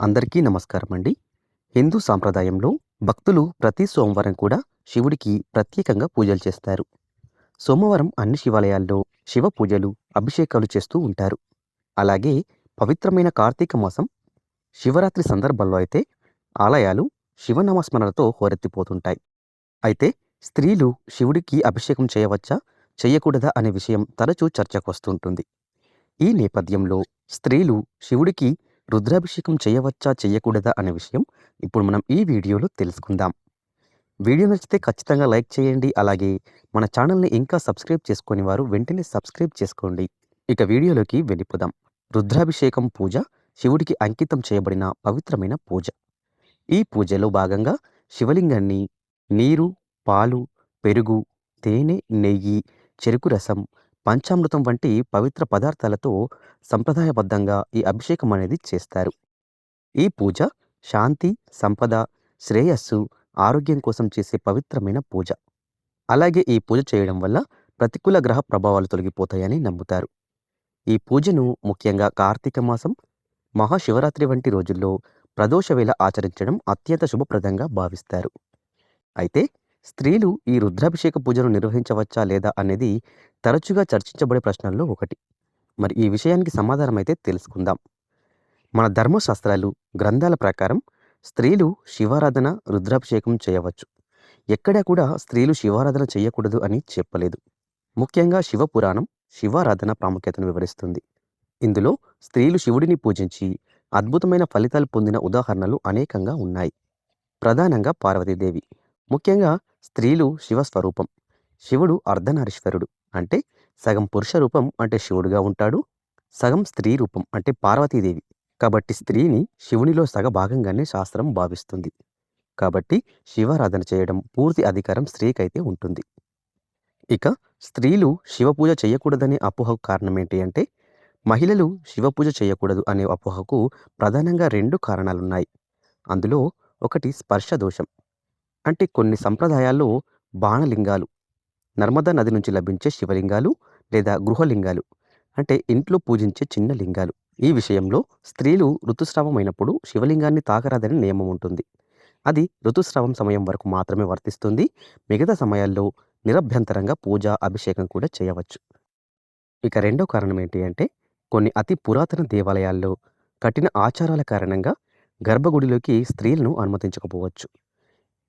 అందరికీ నమస్కారం అండి హిందూ సాంప్రదాయంలో భక్తులు ప్రతి సోమవారం కూడా శివుడికి ప్రత్యేకంగా పూజలు చేస్తారు. సోమవారం అన్ని శివాలయాల్లో శివ పూజలు అభిషేకాలు చేస్తూ ఉంటారు. అలాగే పవిత్రమైన కార్తీక మాసం శివరాత్రి సందర్భంలో అయితే ఆలయాలు శివనామస్మరణతో హోరెత్తిపోతుంటాయి. అయితే స్త్రీలు శివుడికి అభిషేకం చేయవచ్చా చేయకూడదా అనే విషయం తరచూ చర్చకు వస్తుంటుంది ఈ నేపథ్యంలో స్త్రీలు శివుడికి రుద్రాభిషేకం చేయవచ్చా చేయకూడదా అనే విషయం ఇప్పుడు మనం ఈ వీడియోలో తెలుసుకుందాం. వీడియో నచ్చితే ఖచ్చితంగా లైక్ చేయండి. అలాగే మన ఛానల్ని ఇంకా సబ్స్క్రైబ్ చేసుకుని వారు వెంటనే సబ్స్క్రైబ్ చేసుకోండి. ఇక వీడియోలోకి వెళ్ళిపోదాం. రుద్రాభిషేకం పూజ శివుడికి అంకితం చేయబడిన పవిత్రమైన పూజ. ఈ పూజలో భాగంగా శివలింగాన్ని నీరు పాలు పెరుగు తేనె నెయ్యి చెరుకు రసం పంచామృతం వంటి పవిత్ర పదార్థాలతో సంప్రదాయబద్ధంగా ఈ అభిషేకం అనేది చేస్తారు. ఈ పూజ శాంతి సంపద శ్రేయస్సు ఆరోగ్యం కోసం చేసే పవిత్రమైన పూజ. అలాగే ఈ పూజ చేయడం వల్ల ప్రతికూల గ్రహ ప్రభావాలు తొలగిపోతాయని నమ్ముతారు. ఈ పూజను ముఖ్యంగా కార్తీక మాసం మహాశివరాత్రి వంటి రోజుల్లో ప్రదోష వేళ ఆచరించడం అత్యంత శుభప్రదంగా భావిస్తారు. అయితే స్త్రీలు ఈ రుద్రాభిషేక పూజను నిర్వహించవచ్చా లేదా అనేది తరచుగా చర్చించబడే ప్రశ్నల్లో ఒకటి. మరి ఈ విషయానికి సమాధానం అయితే తెలుసుకుందాం. మన ధర్మశాస్త్రాలు గ్రంథాల ప్రకారం స్త్రీలు శివారాధన రుద్రాభిషేకం చేయవచ్చు. ఎక్కడా కూడా స్త్రీలు శివారాధన చేయకూడదు అని చెప్పలేదు. ముఖ్యంగా శివపురాణం శివారాధన ప్రాముఖ్యతను వివరిస్తుంది. ఇందులో స్త్రీలు శివుడిని పూజించి అద్భుతమైన ఫలితాలు పొందిన ఉదాహరణలు అనేకంగా ఉన్నాయి. ప్రధానంగా పార్వతీదేవి. ముఖ్యంగా స్త్రీలు శివస్వరూపం. శివుడు అర్ధనారీశ్వరుడు. అంటే సగం పురుష రూపం అంటే శివుడుగా ఉంటాడు. సగం స్త్రీ రూపం అంటే పార్వతీదేవి. కాబట్టి స్త్రీని శివునిలో సగ భాగంగానే శాస్త్రం భావిస్తుంది. కాబట్టి శివారాధన చేయడం పూర్తి అధికారం స్త్రీకైతే ఉంటుంది. ఇక స్త్రీలు శివపూజ చేయకూడదనే అపోహకు కారణం ఏంటి అంటే మహిళలు శివపూజ చేయకూడదు అనే అపోహకు ప్రధానంగా రెండు కారణాలున్నాయి. అందులో ఒకటి స్పర్శ దోషం అంటే కొన్ని సంప్రదాయాల్లో బాణలింగాలు నర్మదా నది నుంచి లభించే శివలింగాలు లేదా గృహలింగాలు అంటే ఇంట్లో పూజించే చిన్న లింగాలు. ఈ విషయంలో స్త్రీలు ఋతుస్రావమైనప్పుడు శివలింగాన్ని తాకరాదని నియమం ఉంటుంది. అది ఋతుస్రావం సమయం వరకు మాత్రమే వర్తిస్తుంది. మిగతా సమయాల్లో నిరభ్యంతరంగా పూజ అభిషేకం కూడా చేయవచ్చు. ఇక రెండో కారణం ఏంటి అంటే కొన్ని అతి పురాతన దేవాలయాల్లో కఠిన ఆచారాల కారణంగా గర్భగుడిలోకి స్త్రీలను అనుమతించకపోవచ్చు.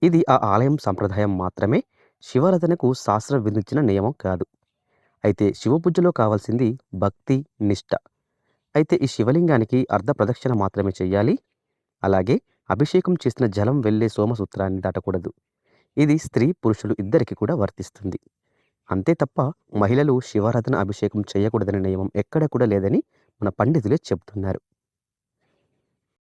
ఇది ఆ ఆలయం సంప్రదాయం మాత్రమే. శివారాధనకు శాస్త్రం విధించిన నియమం కాదు. అయితే శివపూజలో కావాల్సింది భక్తి నిష్ట. అయితే ఈ శివలింగానికి అర్ధ ప్రదక్షిణ మాత్రమే చేయాలి. అలాగే అభిషేకం చేసిన జలం వెళ్ళే సోమసూత్రాన్ని దాటకూడదు. ఇది స్త్రీ పురుషులు ఇద్దరికి కూడా వర్తిస్తుంది. అంతే తప్ప మహిళలు శివారాధన అభిషేకం చేయకూడదనే నియమం ఎక్కడ కూడా లేదని మన పండితులే చెబుతున్నారు.